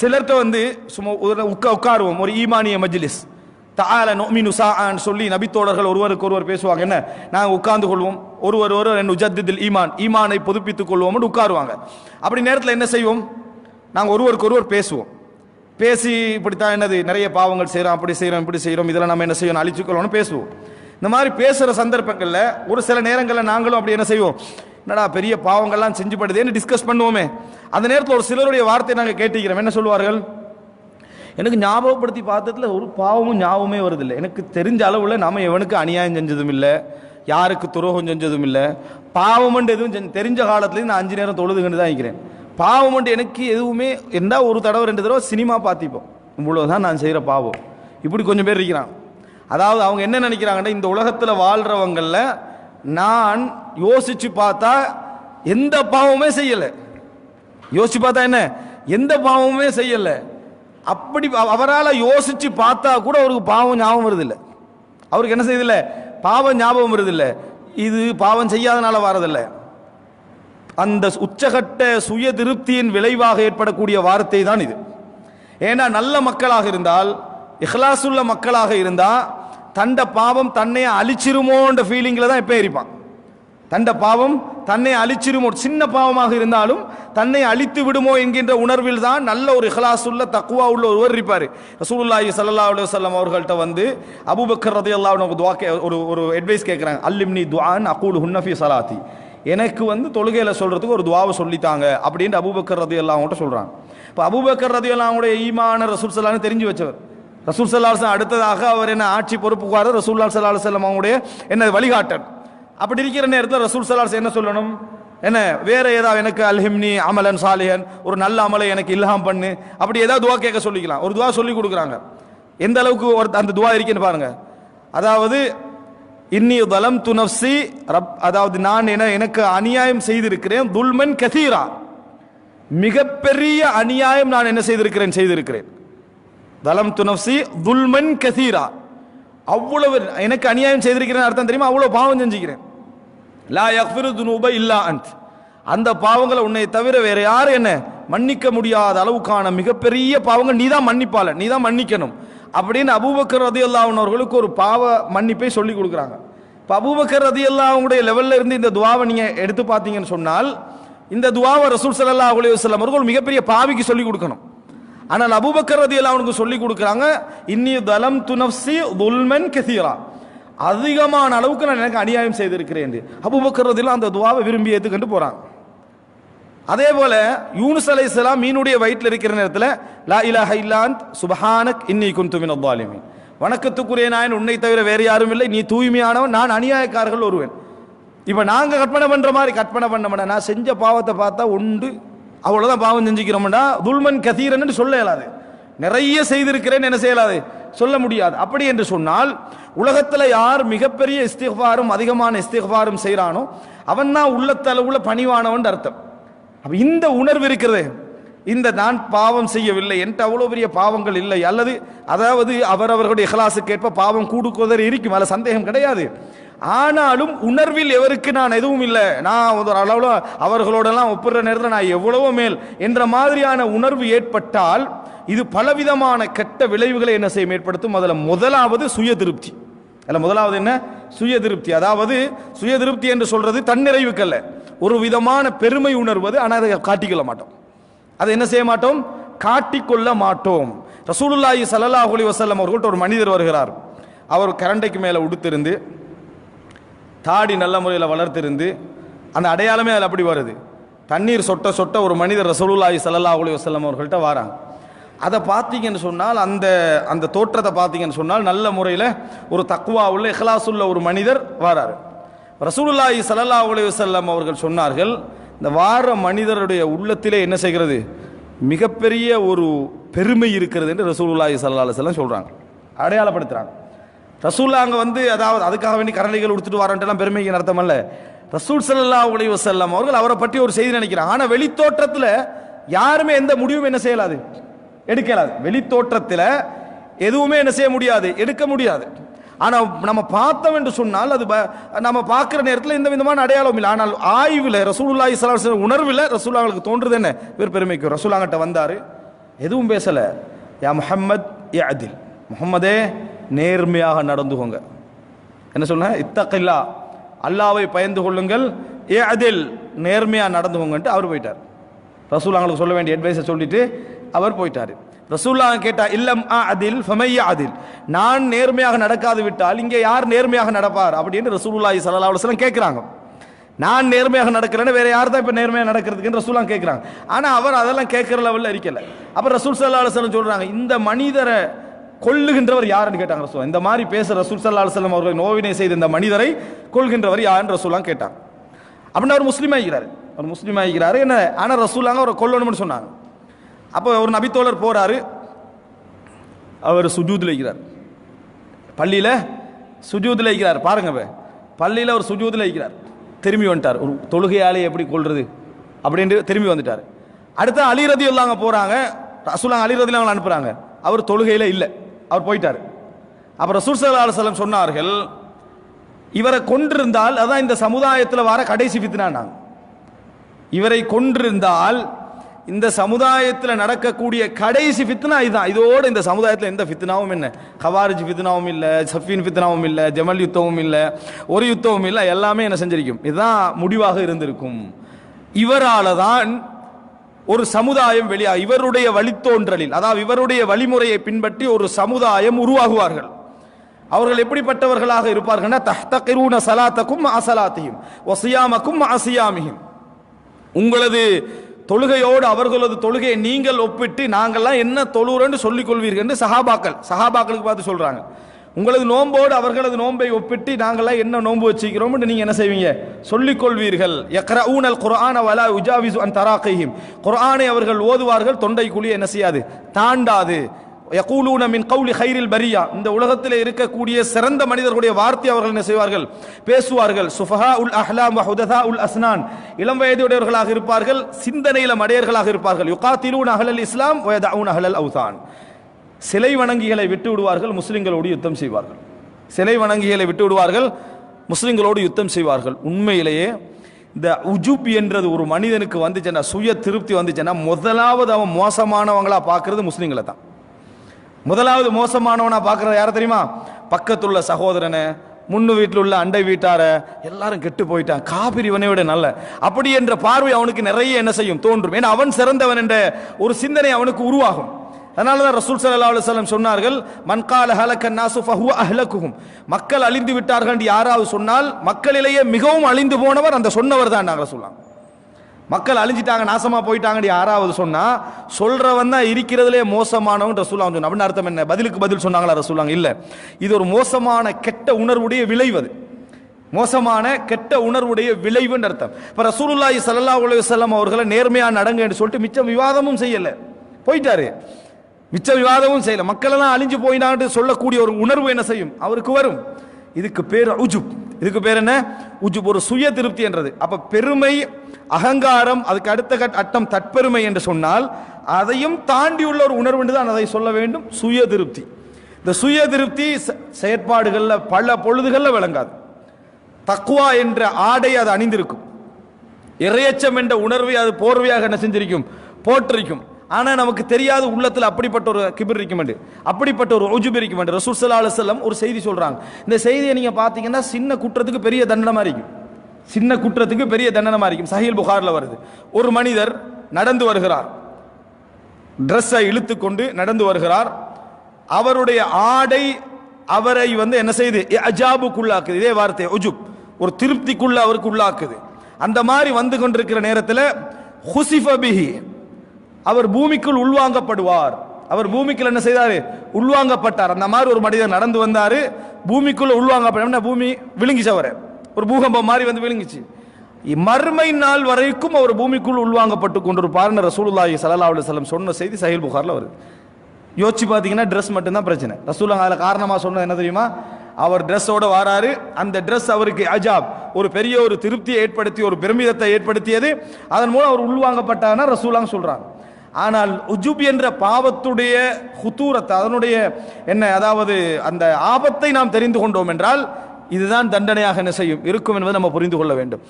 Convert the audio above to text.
சிலர்கிட்ட வந்து சும்மா ஒரு உட்கா உட்காருவோம். ஒரு ஈமானிய மஜ்லிஸ். தால நோமின் சான்னு சொல்லி நபித்தோழர்கள் ஒருவருக்கு ஒருவர் பேசுவாங்க. என்ன? நாங்கள் உட்கார்ந்து கொள்வோம். ஒருவர் ஒரு ரெண்டு உஜத்தில் ஈமான். ஈமானை புதுப்பித்துக் கொள்வோம்னு உட்காருவாங்க. அப்படி நேரத்தில் என்ன செய்வோம்? நாங்கள் ஒருவருக்கு ஒருவர் பேசுவோம். பேசி இப்படித்தான் என்னது? நிறைய பாவங்கள் செய்கிறோம் அப்படி செய்கிறோம் இப்படி செய்கிறோம் இதெல்லாம் நம்ம என்ன செய்யணும்? அழிச்சுக்கொள்ளணும்னு பேசுவோம். இந்த மாதிரி பேசுகிற சந்தர்ப்பங்களில் ஒரு சில நேரங்களில் நாங்களும் அப்படி என்ன செய்வோம்? என்னடா பெரிய பாவங்கள்லாம் செஞ்சு படுதேன்னு டிஸ்கஸ் பண்ணுவோமே. அந்த நேரத்தில் ஒரு சிலருடைய வார்த்தையை நாங்கள் கேட்டுக்கிறோம் என்ன சொல்லுவார்கள்? எனக்கு ஞாபகப்படுத்தி பார்த்ததுல ஒரு பாவமும் ஞாபகமே வருதில்லை. எனக்கு தெரிஞ்ச அளவில் நாம் எவனுக்கு அநியாயம் செஞ்சதும் இல்லை யாருக்கு துரோகம் செஞ்சதும் இல்லை பாவமண்டு எதுவும் தெரிஞ்ச காலத்துலேயும் நான் அஞ்சு நேரம் தொழுதுகிட்டு தான் இருக்கிறேன் பாவமண்டு எனக்கு எதுவுமே எந்த ஒரு தடவை ரெண்டு தடவை சினிமா பார்த்திப்போம். இவ்வளோதான் நான் செய்கிற பாவம். இப்படி கொஞ்சம் பேர் இருக்கிறான். அதாவது அவங்க என்ன நினைக்கிறாங்கன்னா இந்த உலகத்தில் வாழ்கிறவங்களில் நான் யோசிச்சு பார்த்தா எந்த பாவமே செய்யலை. யோசிச்சு பார்த்தா என்ன? எந்த பாவமுமே செய்யலை. அப்படி அவரால் யோசிச்சு பார்த்தா கூட அவருக்கு பாவம் ஞாபகம் வருதில்லை. அவருக்கு என்ன செய்யதில்லை பாவம் ஞாபகம் வருதில்லை. இது பாவம் செய்யாதனால வரதில்லை. அந்த உச்சகட்ட சுய திருப்தியின் விளைவாக ஏற்படக்கூடிய வார்த்தை தான் இது. ஏன்னா நல்ல மக்களாக இருந்தால் இஹ்லாசுள்ள மக்களாக இருந்தால் தண்ட பாவம் தன்னை அழிச்சிருமோன்ற ஃபீலிங்கில் தான் எப்போ இருப்பான் தண்ட பாவம் தன்னை அழிச்சிருமோ சின்ன பாவமாக இருந்தாலும் தன்னை அழித்து விடுமோ என்கின்ற உணர்வில் தான் நல்ல ஒரு இஹ்லாசுள்ள தக்குவா உள்ள ஒருவர் இருப்பார். ரசூலுல்லாஹி சல்லா அலைஹி வல்லம் அவர்கள்ட்ட வந்து அபூபக்கர் ரதி அல்லா கே- ஒரு ஒரு அட்வைஸ் கேட்குறாங்க அல்லிம்னி துவான் அகூல் ஹுன்னஃபி சலாத்தி எனக்கு வந்து தொழுகையில் சொல்கிறதுக்கு ஒரு துவாவை சொல்லித்தாங்க அப்படின்ட்டு அபூபக்கர் ரதி அவங்கள்ட்ட சொல்கிறாங்க இப்போ அபூபக்கர் ரதி அல்லாவுடைய ஈமான ரசூல் சலான்னு தெரிஞ்சு வச்சவர். ரசூல் சல்லா அலுவலம் அடுத்ததாக அவர் என்ன ஆட்சி பொறுப்புக்கார ரசூல்லா சல்லா அலுவலம் அவங்களுடைய என்ன வழிகாட்டல். அப்படி இருக்கிற நேரத்தில் ரசூல் சல்லா என்ன சொல்லணும்? என்ன வேற ஏதாவது எனக்கு அல்ஹிம்னி அமலன் சாலிஹன் ஒரு நல்ல அமலை எனக்கு இல்ஹாம் பண்ணு அப்படி ஏதாவது துவா கேட்க சொல்லிக்கலாம். ஒரு துவா சொல்லி கொடுக்குறாங்க. எந்த அளவுக்கு ஒரு அந்த துவா இருக்குன்னு பாருங்க. அதாவது இன்னி தலம் துனப்சி ரப் அதாவது நான் என எனக்கு அநியாயம் செய்திருக்கிறேன் துல்மன் கதீரா மிகப்பெரிய அநியாயம் நான் என்ன செய்திருக்கிறேன் செய்திருக்கிறேன். தலம் துணப்சி துல்மன் கசீரா. அவ்வளவு எனக்கு அநியாயம் செய்திருக்கிறேன் அர்த்தம் தெரியுமா? அவ்வளவு பாவம் செஞ்சுக்கிறேன். லா யஃபிரு துனூப இல்லா அன்த். அந்த பாவங்களை உன்னை தவிர வேற யார் என்ன மன்னிக்க முடியாத அளவுக்கான மிகப்பெரிய பாவங்கள் நீ தான் மன்னிப்பால நீ தான் மன்னிக்கணும். அப்படின்னு அபூபக்கர் ரதி அவர்களுக்கு ஒரு பாவ மன்னிப்பை சொல்லி கொடுக்குறாங்க. இப்போ அபூபக்கர் ரதி அவங்களுடைய லெவல்ல இருந்து இந்த துவாவை நீங்கள் எடுத்து பார்த்தீங்கன்னு சொன்னால் இந்த துவாவை ரசூல் சல்லா அலைஹி வஸல்லம் அவர்கள் மிகப்பெரிய பாவிக்கு சொல்லி கொடுக்கணும். ஆனால் அபுபக்கர் ரதி அவனுக்கு சொல்லி கொடுக்குறாங்க இன்னி தலம் துனப்சி துல்மன் கெசீரா. அதிகமான அளவுக்கு நான் எனக்கு அநியாயம் செய்திருக்கிறேன் என்று. அபூபக்கர் அந்த துவாவை விரும்பி ஏற்றுக்கண்டு போகிறான் அதே போல யூனுஸ் அலைஹிஸ்ஸலாம் மீனுடைய வயிற்றில் இருக்கிற நேரத்தில் லா இலா ஹைலாந்த் சுபஹானக் இன்னி குந்துமின் மினல் வணக்கத்துக்குரிய நாயன் உன்னை தவிர வேறு யாரும் இல்லை நீ தூய்மையானவன் நான் அநியாயக்காரர்கள் ஒருவன். இப்போ நாங்கள் கற்பனை பண்ணுற மாதிரி கற்பனை பண்ண மாட்டேன் நான் செஞ்ச பாவத்தை பார்த்தா உண்டு. அவ்வளோதான் பாவம் செஞ்சுக்கிறோம்டா. துல்மன் கதீரன் சொல்ல இயலாது. நிறைய செய்திருக்கிறேன் என்ன செய்யலாது? சொல்ல முடியாது. அப்படி என்று சொன்னால் உலகத்தில் யார் மிகப்பெரிய இஸ்திஃபாரும் அதிகமான இஸ்திஃபாரும் செய்கிறானோ அவன் தான் உள்ளத்தளவுல பணிவானவன் அர்த்தம். அப்போ இந்த உணர்வு இருக்கிறது. இந்த நான் பாவம் செய்யவில்லை என்கிட்ட அவ்வளோ பெரிய பாவங்கள் இல்லை அல்லது அதாவது அவரவர்களுடைய இஹ்லாஸுக்கு ஏற்ப பாவம் கூடுக்குவதற்கு இருக்கும் அதில் சந்தேகம் கிடையாது. ஆனாலும் உணர்வில் எவருக்கு நான் எதுவும் இல்லை. நான் ஒரு அளவில் அவர்களோடெல்லாம் ஒப்புற நேரத்தில் நான் எவ்வளவோ மேல் என்ற மாதிரியான உணர்வு ஏற்பட்டால் இது பலவிதமான கெட்ட விளைவுகளை என்ன செய்யும்? ஏற்படுத்தும். அதில் முதலாவது சுய திருப்தி அதில் முதலாவது என்ன? சுய திருப்தி அதாவது சுய திருப்தி என்று சொல்றது தன்னிறைவுக்கல்ல ஒரு விதமான பெருமை உணர்வது ஆனால் அதை காட்டிக்கொள்ள மாட்டோம். அதை என்ன செய்ய மாட்டோம்? காட்டிக்கொள்ள மாட்டோம். ரசூலுல்லாஹி சல்லாஹ் அலி வசல்லம் அவர்கள்ட்ட ஒரு மனிதர் வருகிறார். அவர் கரண்டைக்கு மேலே உடுத்திருந்து தாடி நல்ல முறையில் வளர்த்திருந்து அந்த அடையாளமே அதில் அப்படி வருது. தண்ணீர் சொட்ட சொட்ட ஒரு மனிதர் ரசூலுல்லாஹி சல்லா அலைஹி செல்லம் அவர்கள்ட்ட வராங்க. அதை பார்த்தீங்கன்னு சொன்னால் அந்த அந்த தோற்றத்தை பார்த்தீங்கன்னு சொன்னால் நல்ல முறையில் ஒரு தக்குவா உள்ள இஹ்லாஸ் உள்ள ஒரு மனிதர் வராரு. ரசூலுல்லாஹி சல்லா அலைஹி செல்லம் அவர்கள் சொன்னார்கள் இந்த வார மனிதருடைய உள்ளத்திலே என்ன செய்கிறது? மிகப்பெரிய ஒரு பெருமை இருக்கிறது என்று ரசூலுல்லாஹி சல்லா அலுவலம் சொல்கிறாங்க அடையாளப்படுத்துகிறாங்க ரசூல்லா அங்கே வந்து அதாவது அதுக்காக வேண்டி கரணைகள் உடுத்துட்டு வரன்ட்டுலாம் பெருமைக்கு அர்த்தம் அல்ல ரசூல் சல்லா அலைஹி வசல்லாம் அவர்கள் அவரை பற்றி ஒரு செய்தி நினைக்கிறாங்க ஆனால் வெளித்தோற்றத்தில் யாருமே எந்த முடிவும் என்ன செய்யலாது? எடுக்கலாது. வெளித்தோற்றத்தில் எதுவுமே என்ன செய்ய முடியாது. எடுக்க முடியாது. ஆனால் நம்ம பார்த்தோம் என்று சொன்னால் அது ப- நம்ம பார்க்குற நேரத்தில் இந்த விதமான அடையாளம் இல்லை. ஆனால் ஆய்வில் ரசூலுல்லாஹி இஸ்லாம் உணர்வில் ரசூல்லாங்களுக்கு தோன்றுது என்ன? இவர் பெருமைக்கு ரசூலாங்கிட்ட வந்தார். எதுவும் பேசலை. யா முஹம்மத் யா அதில். முகம்மதே நேர்மையாக நடந்துகோங்க. என்ன சொன்ன இத்தக்கில்லா அல்லாவை பயந்து கொள்ளுங்கள். ஏ அதில் நேர்மையாக நடந்துகோங்கன்ட்டு அவர் போயிட்டார். ரசூல் அவங்களுக்கு சொல்ல வேண்டிய அட்வைஸை சொல்லிட்டு அவர் போயிட்டார். ரசூல்லா கேட்டா இல்லம் ஆ அதில் ஃபமையா அதில். நான் நேர்மையாக நடக்காது விட்டால் இங்கே யார் நேர்மையாக நடப்பார்? அப்படின்னு ரசூலுல்லாஹி சல்லா அலுவலம் கேட்குறாங்க நான் நேர்மையாக நடக்கிறேன்னு வேற யார் தான் இப்போ நேர்மையாக நடக்கிறதுக்குன்னு ரசூலாம் கேட்குறாங்க ஆனால் அவர் அதெல்லாம் கேட்குற லெவலில் இருக்கலை. அப்போ ரசூல் சல்லா அலுவலம் சொல்கிறாங்க இந்த மனிதரை கொள்ளுகின்றவர் யாருன்னு கேட்டாங்க ரசூல். இந்த மாதிரி பேசுகிற ரசூல் சல்லா அலுவலம் அவர்கள் நோவினை செய்த இந்த மனிதரை கொள்கின்றவர் யாருன்னு ரசூலாம் கேட்டாங்க. அப்படின்னு அவர் முஸ்லீம் ஆகிக்கிறார் அவர் முஸ்லீம் ஆகிக்கிறாரு என்ன? ஆனால் ரசூலாங்க அவரை கொல்லணும்னு சொன்னாங்க. அப்போ ஒரு நபித்தோழர் போறாரு. அவர் சுஜூதில் இருக்கிறார் பள்ளியில் சுஜூதில் இருக்கிறார் பாருங்க பள்ளியில் அவர் சுஜூதில் இருக்கிறார் திரும்பி வந்துட்டார். ஒரு தொழுகையாலே எப்படி கொள்றது அப்படின்ட்டு திரும்பி வந்துட்டார். அடுத்து அலிரதி ரதி போகிறாங்க ரசூலாங்க அலிரதியில் அவங்களை அனுப்புகிறாங்க அவர் தொழுகையில் இல்லை. அவர் போயிட்டார். அப்புறம் சுர்சலாசலம் சொன்னார்கள் இவரை கொன்றிருந்தால் அதான் இந்த சமுதாயத்தில் வர கடைசி ஃபித்னானாங்க. இவரை கொன்றிருந்தால் இந்த சமுதாயத்தில் நடக்கக்கூடிய கடைசி ஃபித்னா இதுதான் இதோடு இந்த சமுதாயத்தில் எந்த ஃபித்னாவும் என்ன ஹவாரிஜ் ஃபித்னாவும் இல்லை சஃபீன் ஃபித்னாவும் இல்லை ஜமல் யுத்தமும் இல்லை ஒரு யுத்தமும் இல்லை எல்லாமே என்ன செஞ்சிருக்கும். இதுதான் முடிவாக இருந்திருக்கும். இவரால் தான் ஒரு சமுதாயம் வெளியா இவருடைய வழித்தோன்றலில் அதாவது இவருடைய வழிமுறையை பின்பற்றி ஒரு சமுதாயம் உருவாகுவார்கள். அவர்கள் எப்படிப்பட்டவர்களாக இருப்பார்கள்னா தஹ்தகிரூன சலாத்தக்கும் அசலாத்தையும் ஒசியாமக்கும் அசியாமியும் உங்களது தொழுகையோடு அவர்களது தொழுகையை நீங்கள் ஒப்பிட்டு நாங்கள்லாம் என்ன தொழுகிறோன்னு சொல்லிக் கொள்வீர்கள் என்று சஹாபாக்கள் சஹாபாக்களுக்கு பார்த்து சொல்கிறாங்க உங்களது நோம்போடு அவர்களது நோன்பை ஒப்பிட்டு நாங்கள்லாம் என்ன நோன்பு வச்சுக்கிறோம்னு நீங்க என்ன செய்வீங்க? சொல்லிக்கொள்வீர்கள். கொள்வீர்கள் யக்ரஊனல் குரான வலா உஜாவிசு அன் தராக்கையும் குரானை அவர்கள் ஓதுவார்கள் தொண்டை குழி என்ன செய்யாது? தாண்டாது. யகூலூன மின் கௌலி ஹைரில் பரியா. இந்த உலகத்தில் இருக்கக்கூடிய சிறந்த மனிதர்களுடைய வார்த்தை அவர்கள் என்ன செய்வார்கள்? பேசுவார்கள். சுஃபஹா உல் அஹ்லாம் ஹுததா உல் அஸ்னான். இளம் வயதுடையவர்களாக இருப்பார்கள் சிந்தனையில மடையர்களாக இருப்பார்கள். யுகாத்திலூன் அஹலல் இஸ்லாம் வயதாவுன் அஹலல் அவுதான் சிலை வணங்கிகளை விட்டு விடுவார்கள் முஸ்லிம்களோடு யுத்தம் செய்வார்கள். சிலை வணங்கிகளை விட்டு விடுவார்கள் முஸ்லிம்களோடு யுத்தம் செய்வார்கள். உண்மையிலேயே இந்த உஜுப் என்றது ஒரு மனிதனுக்கு வந்துச்சுன்னா சுய திருப்தி வந்துச்சுன்னா முதலாவது அவன் மோசமானவங்களா பார்க்கறது முஸ்லிம்களை தான். முதலாவது மோசமானவனா பார்க்கறது யாரை தெரியுமா? பக்கத்துள்ள சகோதரனை முன்னு வீட்டில் உள்ள அண்டை வீட்டார எல்லாரும் கெட்டு போயிட்டான். காபிரி இவனை விட நல்ல. அப்படி என்ற பார்வை அவனுக்கு நிறைய என்ன செய்யும்? தோன்றும். ஏன்னா அவன் சிறந்தவன் என்ற ஒரு சிந்தனை அவனுக்கு உருவாகும். அதனால தான் ரசூல் சல்லா அலுவலம் சொன்னார்கள் மன்கால ஹலக்க நாசு ஃபஹு அஹ்லகுஹும் மக்கள் அழிந்து விட்டார்கள் என்று யாராவது சொன்னால் மக்களிலேயே மிகவும் அழிந்து போனவர் அந்த சொன்னவர் தான் நாங்கள் சொல்லலாம் மக்கள் அழிஞ்சிட்டாங்க நாசமாக போயிட்டாங்கன்னு யாராவது சொன்னால் சொல்கிறவன் தான் இருக்கிறதுலே மோசமானவன் ரசூலா சொன்ன அப்படின்னு அர்த்தம் என்ன? பதிலுக்கு பதில் சொன்னாங்களா ரசூலாங்க இல்லை. இது ஒரு மோசமான கெட்ட உணர்வுடைய விளைவு அது. மோசமான கெட்ட உணர்வுடைய விளைவுன்னு அர்த்தம். இப்போ ரசூலுல்லாஹி சல்லா அலைஹி அவர்களை அவர்களை நடங்க என்று சொல்லிட்டு மிச்சம் விவாதமும் செய்யலை. போயிட்டாரு. மிச்ச விவாதமும் செய்யல. மக்கள் எல்லாம் அழிஞ்சு போயினான்னு சொல்லக்கூடிய ஒரு உணர்வு என்ன செய்யும்? அவருக்கு வரும். இதுக்கு பேர் உஜுப். இதுக்கு பேர் என்ன? உஜுப் ஒரு சுய திருப்தி என்றது. அப்போ பெருமை அகங்காரம் அதுக்கு அடுத்த கட்- அட்டம் தற்பெருமை என்று சொன்னால் அதையும் தாண்டி உள்ள ஒரு உணர்வு என்று தான் அதை சொல்ல வேண்டும். சுய திருப்தி. இந்த சுய திருப்தி செயற்பாடுகளில் பல பொழுதுகளில் விளங்காது. தக்குவா என்ற ஆடை அது அணிந்திருக்கும். இறையச்சம் என்ற உணர்வை அது போர்வையாக என்ன செஞ்சிருக்கும்? போற்றிருக்கும் ஆனால் நமக்கு தெரியாத உள்ளத்தில் அப்படிப்பட்ட ஒரு கிபிர் இருக்கும் அப்படிப்பட்ட ஒரு ஒஜுபி இருக்க மாட்டேன். ரசூல் சல்லா அலுவலம் ஒரு செய்தி சொல்கிறாங்க இந்த செய்தியை நீங்கள் பார்த்தீங்கன்னா சின்ன குற்றத்துக்கு பெரிய தண்டனமாக இருக்கும். சின்ன குற்றத்துக்கு பெரிய தண்டனமாக இருக்கும். சஹீல் புகாரில் வருது. ஒரு மனிதர் நடந்து வருகிறார். ட்ரெஸ்ஸை இழுத்து கொண்டு நடந்து வருகிறார். அவருடைய ஆடை அவரை வந்து என்ன செய்யுது அஜாபுக்குள்ளாக்குது இதே வார்த்தை ஒஜுப் ஒரு திருப்திக்குள்ள அவருக்கு உள்ளாக்குது. அந்த மாதிரி வந்து கொண்டிருக்கிற நேரத்தில் ஹுசிஃபபிஹி அவர் பூமிக்குள் உள்வாங்கப்படுவார். அவர் பூமிக்குள் என்ன செய்தார்? உள்வாங்கப்பட்டார். அந்த மாதிரி ஒரு மனிதர் நடந்து வந்தார். பூமிக்குள்ள உள்வாங்கப்பட்ட பூமி விழுங்கிச்சு அவரை. ஒரு பூகம்பம் மாதிரி வந்து விழுங்கிச்சு. மறுமை நாள் வரைக்கும் அவர் பூமிக்குள் உள்வாங்கப்பட்டு கொண்டிருப்பார்னு ரசூலுல்லாஹி சல்லா அலி சொல்லம் சொன்ன செய்தி சஹில் புகாரில் வருது. யோசிச்சு பார்த்தீங்கன்னா ட்ரெஸ் மட்டும்தான் பிரச்சனை. ரசூலுல்லாஹ் அதில் காரணமாக சொன்னது என்ன தெரியுமா? அவர் ட்ரெஸ்ஸோட வராரு. அந்த ட்ரெஸ் அவருக்கு அஜாப். ஒரு பெரிய ஒரு திருப்தியை ஏற்படுத்தி ஒரு பெருமிதத்தை ஏற்படுத்தியது. அதன் மூலம் அவர் உள்வாங்கப்பட்டார்னா ரசூலாங்க சொல்கிறாங்க ஆனால் உஜுப் என்ற பாவத்துடைய ஹுத்தூரத்தை அதனுடைய என்ன அதாவது அந்த ஆபத்தை நாம் தெரிந்து கொண்டோம் என்றால் இதுதான் தண்டனையாக என்ன செய்யும் இருக்கும் என்பதை நம்ம புரிந்து கொள்ள வேண்டும்.